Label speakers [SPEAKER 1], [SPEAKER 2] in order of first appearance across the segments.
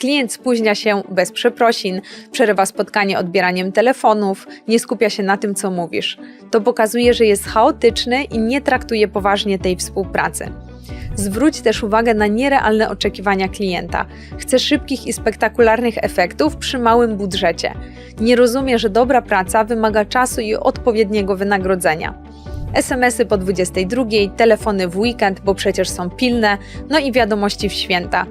[SPEAKER 1] Klient spóźnia się bez przeprosin, przerywa spotkanie odbieraniem telefonów, nie skupia się na tym, co mówisz. To pokazuje, że jest chaotyczny i nie traktuje poważnie tej współpracy. Zwróć też uwagę na nierealne oczekiwania klienta. Chce szybkich i spektakularnych efektów przy małym budżecie. Nie rozumie, że dobra praca wymaga czasu i odpowiedniego wynagrodzenia. SMS-y po 22, telefony w weekend, bo przecież są pilne, no i wiadomości w święta.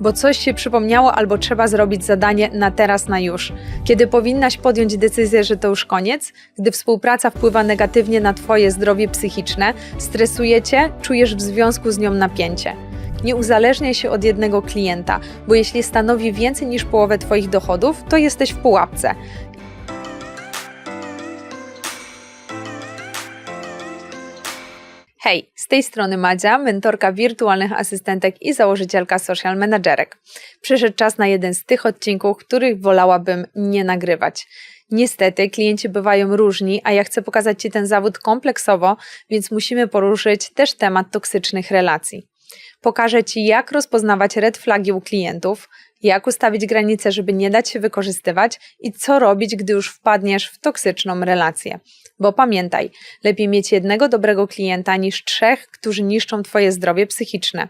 [SPEAKER 1] Bo coś się przypomniało albo trzeba zrobić zadanie na teraz, na już. Kiedy powinnaś podjąć decyzję, że to już koniec, gdy współpraca wpływa negatywnie na Twoje zdrowie psychiczne, stresuje Cię, czujesz w związku z nią napięcie. Nie uzależniaj się od jednego klienta, bo jeśli stanowi więcej niż połowę Twoich dochodów, to jesteś w pułapce. Hej, z tej strony Madzia, mentorka wirtualnych asystentek i założycielka social managerek. Przyszedł czas na jeden z tych odcinków, których wolałabym nie nagrywać. Niestety, klienci bywają różni, a ja chcę pokazać Ci ten zawód kompleksowo, więc musimy poruszyć też temat toksycznych relacji. Pokażę Ci, jak rozpoznawać red flagi u klientów, jak ustawić granice, żeby nie dać się wykorzystywać i co robić, gdy już wpadniesz w toksyczną relację. Bo pamiętaj, lepiej mieć jednego dobrego klienta niż trzech, którzy niszczą Twoje zdrowie psychiczne.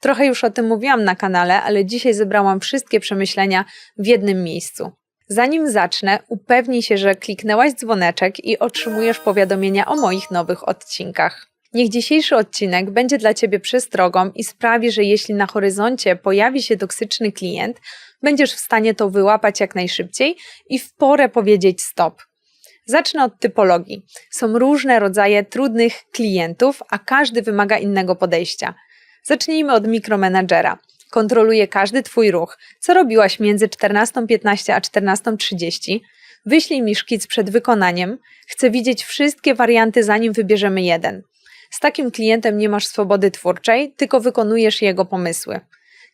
[SPEAKER 1] Trochę już o tym mówiłam na kanale, ale dzisiaj zebrałam wszystkie przemyślenia w jednym miejscu. Zanim zacznę, upewnij się, że kliknęłaś dzwoneczek i otrzymujesz powiadomienia o moich nowych odcinkach. Niech dzisiejszy odcinek będzie dla Ciebie przestrogą i sprawi, że jeśli na horyzoncie pojawi się toksyczny klient, będziesz w stanie to wyłapać jak najszybciej i w porę powiedzieć stop. Zacznę od typologii. Są różne rodzaje trudnych klientów, a każdy wymaga innego podejścia. Zacznijmy od mikromenadżera. Kontroluje każdy Twój ruch. Co robiłaś między 14.15 a 14.30? Wyślij mi szkic przed wykonaniem. Chcę widzieć wszystkie warianty, zanim wybierzemy jeden. Z takim klientem nie masz swobody twórczej, tylko wykonujesz jego pomysły.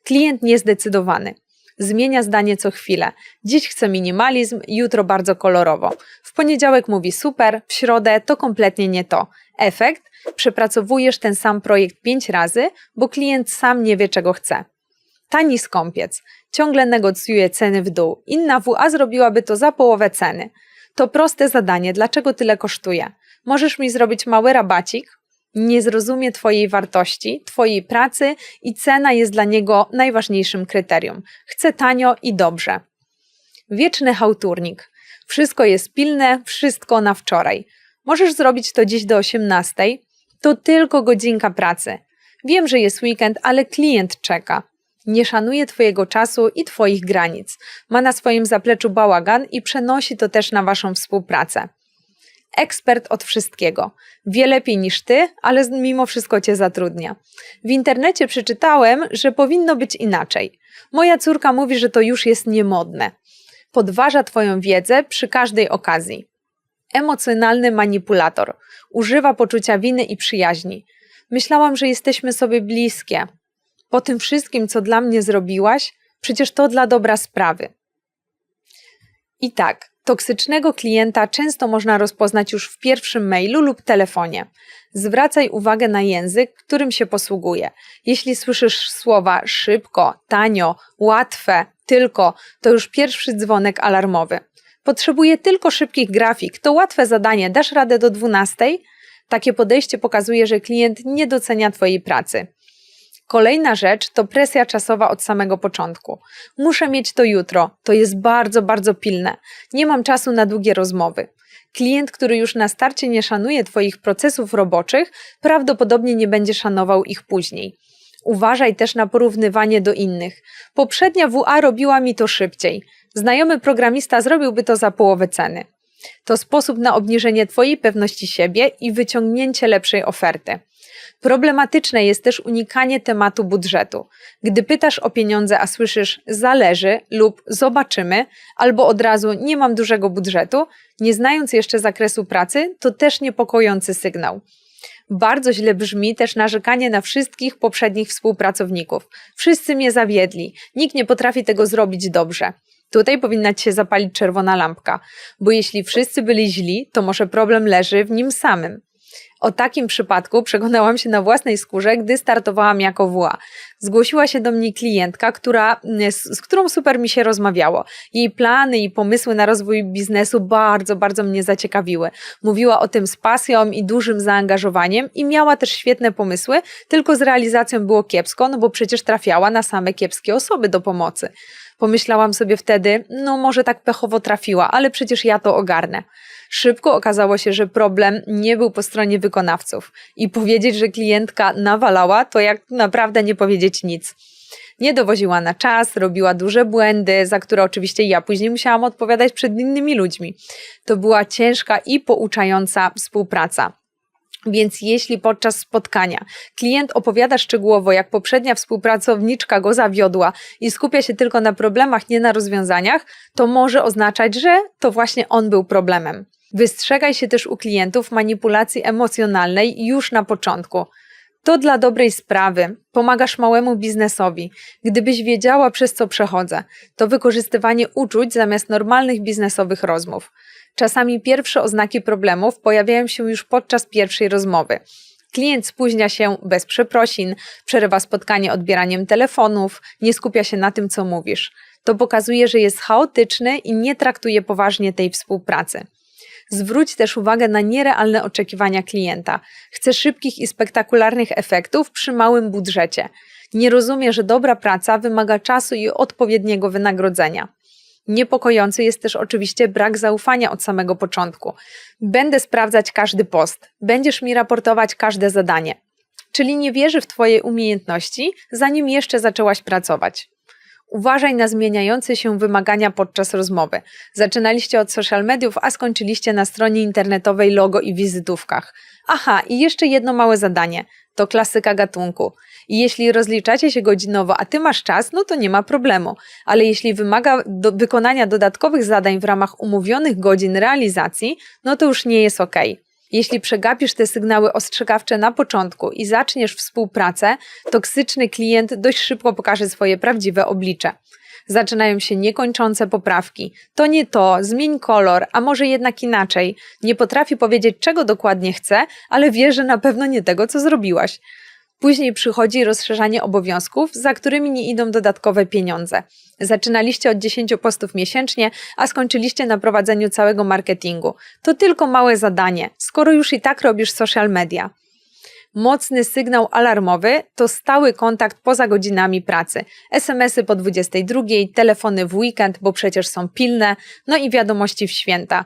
[SPEAKER 1] Klient niezdecydowany. Zmienia zdanie co chwilę. Dziś chce minimalizm, jutro bardzo kolorowo. W poniedziałek mówi super, w środę to kompletnie nie to. Efekt? Przepracowujesz ten sam projekt pięć razy, bo klient sam nie wie czego chce. Tani skąpiec. Ciągle negocjuje ceny w dół. Inna WA zrobiłaby to za połowę ceny. To proste zadanie, dlaczego tyle kosztuje? Możesz mi zrobić mały rabacik? Nie zrozumie Twojej wartości, Twojej pracy i cena jest dla niego najważniejszym kryterium. Chce tanio i dobrze. Wieczny hałturnik. Wszystko jest pilne, wszystko na wczoraj. Możesz zrobić to dziś do 18. To tylko godzinka pracy. Wiem, że jest weekend, ale klient czeka. Nie szanuje Twojego czasu i Twoich granic. Ma na swoim zapleczu bałagan i przenosi to też na Waszą współpracę ekspert od wszystkiego. Wie lepiej niż ty, ale mimo wszystko cię zatrudnia. W internecie przeczytałem, że powinno być inaczej. Moja córka mówi, że to już jest niemodne. Podważa twoją wiedzę przy każdej okazji. Emocjonalny manipulator. Używa poczucia winy i przyjaźni. Myślałam, że jesteśmy sobie bliskie. Po tym wszystkim, co dla mnie zrobiłaś, przecież to dla dobra sprawy. I tak, Toksycznego klienta często można rozpoznać już w pierwszym mailu lub telefonie. Zwracaj uwagę na język, którym się posługuje. Jeśli słyszysz słowa szybko, tanio, łatwe, tylko, to już pierwszy dzwonek alarmowy. Potrzebuję tylko szybkich grafik. To łatwe zadanie. Dasz radę do 12? Takie podejście pokazuje, że klient nie docenia Twojej pracy. Kolejna rzecz to presja czasowa od samego początku. Muszę mieć to jutro, to jest bardzo, bardzo pilne. Nie mam czasu na długie rozmowy. Klient, który już na starcie nie szanuje Twoich procesów roboczych, prawdopodobnie nie będzie szanował ich później. Uważaj też na porównywanie do innych. Poprzednia WA robiła mi to szybciej. Znajomy programista zrobiłby to za połowę ceny. To sposób na obniżenie Twojej pewności siebie i wyciągnięcie lepszej oferty. Problematyczne jest też unikanie tematu budżetu. Gdy pytasz o pieniądze, a słyszysz zależy lub zobaczymy, albo od razu nie mam dużego budżetu, nie znając jeszcze zakresu pracy, to też niepokojący sygnał. Bardzo źle brzmi też narzekanie na wszystkich poprzednich współpracowników. Wszyscy mnie zawiedli, nikt nie potrafi tego zrobić dobrze. Tutaj powinna ci się zapalić czerwona lampka, bo jeśli wszyscy byli źli, to może problem leży w nim samym. O takim przypadku przekonałam się na własnej skórze, gdy startowałam jako WA. Zgłosiła się do mnie klientka, która, z, z którą super mi się rozmawiało. Jej plany i pomysły na rozwój biznesu bardzo, bardzo mnie zaciekawiły. Mówiła o tym z pasją i dużym zaangażowaniem i miała też świetne pomysły, tylko z realizacją było kiepsko, no bo przecież trafiała na same kiepskie osoby do pomocy. Pomyślałam sobie wtedy, no może tak pechowo trafiła, ale przecież ja to ogarnę. Szybko okazało się, że problem nie był po stronie wykonawców i powiedzieć, że klientka nawalała, to jak naprawdę nie powiedzieć nic. Nie dowoziła na czas, robiła duże błędy, za które oczywiście ja później musiałam odpowiadać przed innymi ludźmi. To była ciężka i pouczająca współpraca. Więc jeśli podczas spotkania klient opowiada szczegółowo, jak poprzednia współpracowniczka go zawiodła i skupia się tylko na problemach, nie na rozwiązaniach, to może oznaczać, że to właśnie on był problemem. Wystrzegaj się też u klientów manipulacji emocjonalnej już na początku. To dla dobrej sprawy. Pomagasz małemu biznesowi. Gdybyś wiedziała, przez co przechodzę, to wykorzystywanie uczuć zamiast normalnych biznesowych rozmów. Czasami pierwsze oznaki problemów pojawiają się już podczas pierwszej rozmowy. Klient spóźnia się bez przeprosin, przerywa spotkanie odbieraniem telefonów, nie skupia się na tym, co mówisz. To pokazuje, że jest chaotyczny i nie traktuje poważnie tej współpracy. Zwróć też uwagę na nierealne oczekiwania klienta. Chce szybkich i spektakularnych efektów przy małym budżecie. Nie rozumie, że dobra praca wymaga czasu i odpowiedniego wynagrodzenia. Niepokojący jest też oczywiście brak zaufania od samego początku. Będę sprawdzać każdy post, będziesz mi raportować każde zadanie. Czyli nie wierzy w Twoje umiejętności, zanim jeszcze zaczęłaś pracować. Uważaj na zmieniające się wymagania podczas rozmowy. Zaczynaliście od social mediów, a skończyliście na stronie internetowej logo i wizytówkach. Aha, i jeszcze jedno małe zadanie. To klasyka gatunku. I jeśli rozliczacie się godzinowo, a ty masz czas, no to nie ma problemu. Ale jeśli wymaga do wykonania dodatkowych zadań w ramach umówionych godzin realizacji, no to już nie jest ok. Jeśli przegapisz te sygnały ostrzegawcze na początku i zaczniesz współpracę, toksyczny klient dość szybko pokaże swoje prawdziwe oblicze. Zaczynają się niekończące poprawki. To nie to, zmień kolor, a może jednak inaczej. Nie potrafi powiedzieć, czego dokładnie chce, ale wie, że na pewno nie tego, co zrobiłaś. Później przychodzi rozszerzanie obowiązków, za którymi nie idą dodatkowe pieniądze. Zaczynaliście od 10 postów miesięcznie, a skończyliście na prowadzeniu całego marketingu. To tylko małe zadanie, skoro już i tak robisz social media. Mocny sygnał alarmowy to stały kontakt poza godzinami pracy. SMS-y po 22, telefony w weekend, bo przecież są pilne, no i wiadomości w święta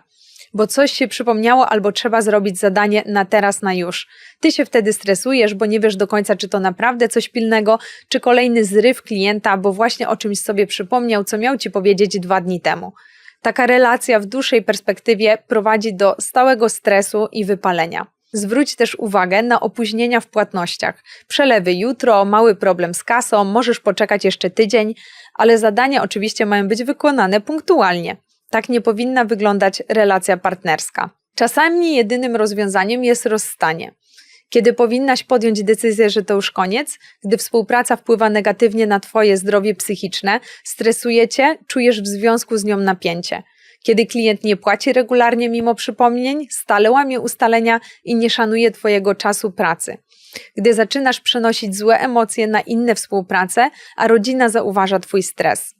[SPEAKER 1] bo coś się przypomniało albo trzeba zrobić zadanie na teraz, na już. Ty się wtedy stresujesz, bo nie wiesz do końca, czy to naprawdę coś pilnego, czy kolejny zryw klienta, bo właśnie o czymś sobie przypomniał, co miał ci powiedzieć dwa dni temu. Taka relacja w dłuższej perspektywie prowadzi do stałego stresu i wypalenia. Zwróć też uwagę na opóźnienia w płatnościach. Przelewy jutro, mały problem z kasą, możesz poczekać jeszcze tydzień, ale zadania oczywiście mają być wykonane punktualnie. Tak nie powinna wyglądać relacja partnerska. Czasami jedynym rozwiązaniem jest rozstanie. Kiedy powinnaś podjąć decyzję, że to już koniec, gdy współpraca wpływa negatywnie na Twoje zdrowie psychiczne, stresuje Cię, czujesz w związku z nią napięcie. Kiedy klient nie płaci regularnie mimo przypomnień, stale łamie ustalenia i nie szanuje Twojego czasu pracy. Gdy zaczynasz przenosić złe emocje na inne współprace, a rodzina zauważa Twój stres.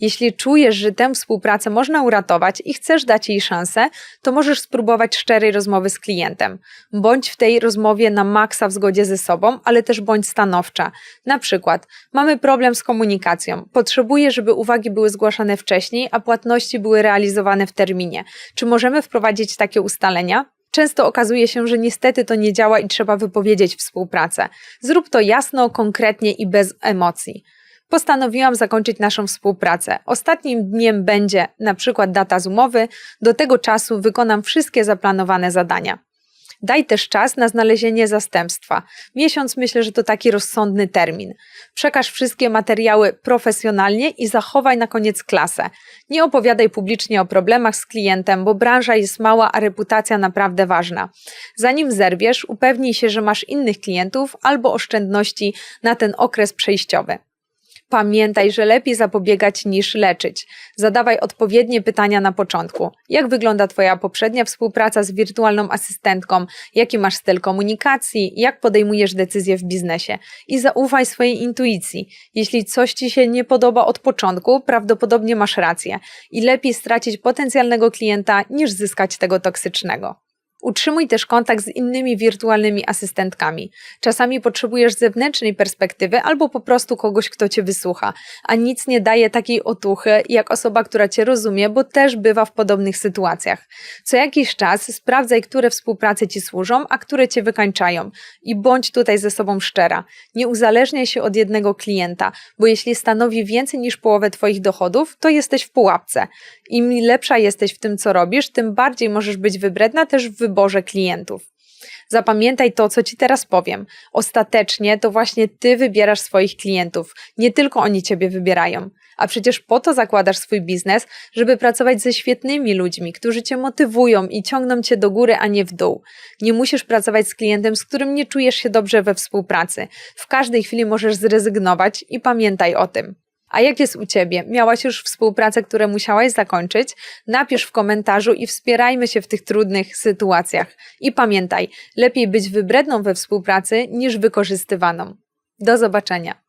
[SPEAKER 1] Jeśli czujesz, że tę współpracę można uratować i chcesz dać jej szansę, to możesz spróbować szczerej rozmowy z klientem. Bądź w tej rozmowie na maksa w zgodzie ze sobą, ale też bądź stanowcza. Na przykład, mamy problem z komunikacją. Potrzebuję, żeby uwagi były zgłaszane wcześniej, a płatności były realizowane w terminie. Czy możemy wprowadzić takie ustalenia? Często okazuje się, że niestety to nie działa i trzeba wypowiedzieć współpracę. Zrób to jasno, konkretnie i bez emocji postanowiłam zakończyć naszą współpracę. Ostatnim dniem będzie na przykład data z umowy, do tego czasu wykonam wszystkie zaplanowane zadania. Daj też czas na znalezienie zastępstwa. Miesiąc myślę, że to taki rozsądny termin. Przekaż wszystkie materiały profesjonalnie i zachowaj na koniec klasę. Nie opowiadaj publicznie o problemach z klientem, bo branża jest mała, a reputacja naprawdę ważna. Zanim zerwiesz, upewnij się, że masz innych klientów albo oszczędności na ten okres przejściowy. Pamiętaj, że lepiej zapobiegać niż leczyć. Zadawaj odpowiednie pytania na początku. Jak wygląda Twoja poprzednia współpraca z wirtualną asystentką? Jaki masz styl komunikacji? Jak podejmujesz decyzje w biznesie? I zaufaj swojej intuicji. Jeśli coś Ci się nie podoba od początku, prawdopodobnie masz rację i lepiej stracić potencjalnego klienta niż zyskać tego toksycznego. Utrzymuj też kontakt z innymi wirtualnymi asystentkami. Czasami potrzebujesz zewnętrznej perspektywy albo po prostu kogoś, kto cię wysłucha, a nic nie daje takiej otuchy jak osoba, która cię rozumie, bo też bywa w podobnych sytuacjach. Co jakiś czas sprawdzaj, które współprace ci służą, a które cię wykańczają i bądź tutaj ze sobą szczera. Nie uzależniaj się od jednego klienta, bo jeśli stanowi więcej niż połowę twoich dochodów, to jesteś w pułapce. Im lepsza jesteś w tym, co robisz, tym bardziej możesz być wybredna też w wyborze klientów. Zapamiętaj to, co Ci teraz powiem. Ostatecznie to właśnie Ty wybierasz swoich klientów, nie tylko oni Ciebie wybierają. A przecież po to zakładasz swój biznes, żeby pracować ze świetnymi ludźmi, którzy Cię motywują i ciągną Cię do góry, a nie w dół. Nie musisz pracować z klientem, z którym nie czujesz się dobrze we współpracy. W każdej chwili możesz zrezygnować i pamiętaj o tym. A jak jest u Ciebie? Miałaś już współpracę, które musiałaś zakończyć? Napisz w komentarzu i wspierajmy się w tych trudnych sytuacjach. I pamiętaj, lepiej być wybredną we współpracy niż wykorzystywaną. Do zobaczenia.